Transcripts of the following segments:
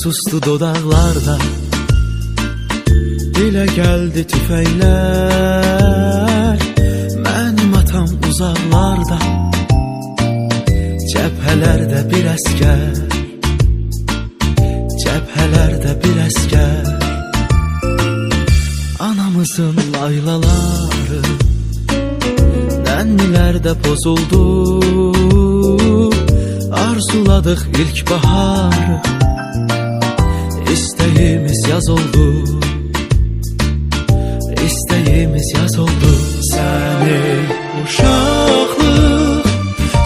sustu dodaqlarda Dilə gəldi tüfəklər Mənim atam uzaqlarda Cəbhələrdə bir əskər Cəbhələrdə bir əskər Anamızın laylaları Nənnilərdə pozuldu Arzuladıq ilk İstəyimiz yaz oldu. İstəyimiz yaz oldu. Səni uşaqlıq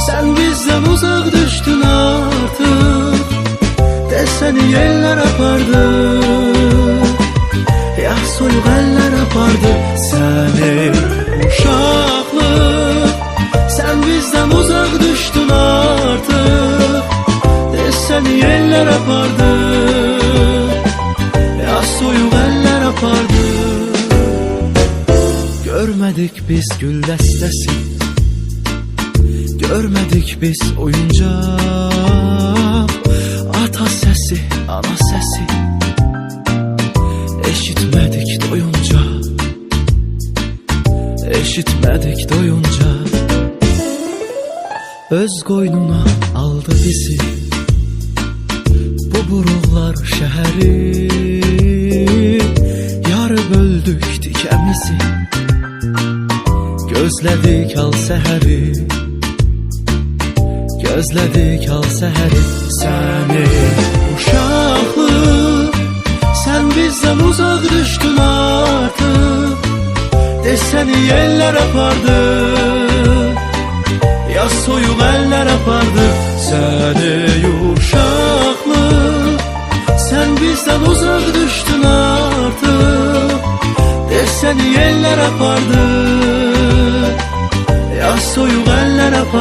Sən bizdən uzaq düşdün artıq Desəni yerlər apardı. Yaz soyuq əllər apardı. Səni Görmedik biz gül dəstəsi Görmedik biz oyuncaq Ata səsi, ana səsi Eşitmədik doyunca Eşitmədik doyunca Öz qoynuna aldı bizi. Bu buruqlar şəhəri Yarı böldük dikəmizi Gözlədik al səhəri Gözlədik al səhəri Səni uşaqlıq Sən bizdən uzaq düşdün artıq Desəni yerlər apardı. Yaz soyuq əllər apardı. Səni uşaqlıq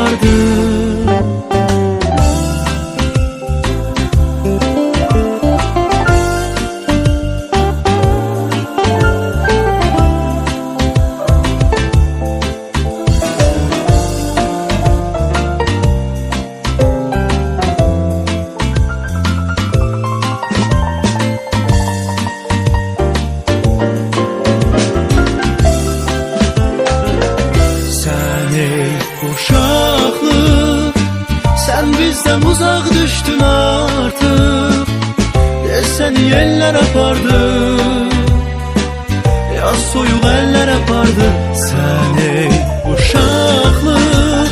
əllər apardı Səni uşaqlıq Sən bizdən uzaq düşdün artıq Desəni yerlər apardı Yaz soyuq əllər apardı. Səni uşaqlıq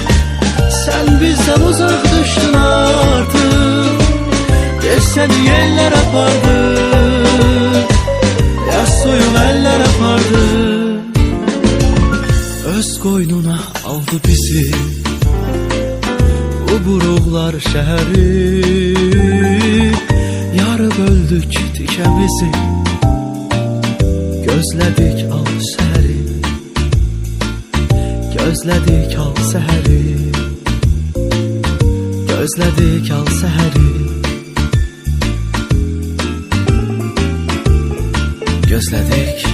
Sən bizdən uzaq düşdün artıq Desəni yerlər apardı Yaz soyuq əllər apardı Öz qoynuna aldı bizi. Bu buruqlar şəhəri Yarı böldük tikəmizi Gözlədik al səhəri Gözlədik al səhəri Gözlədik al səhəri Gözlədik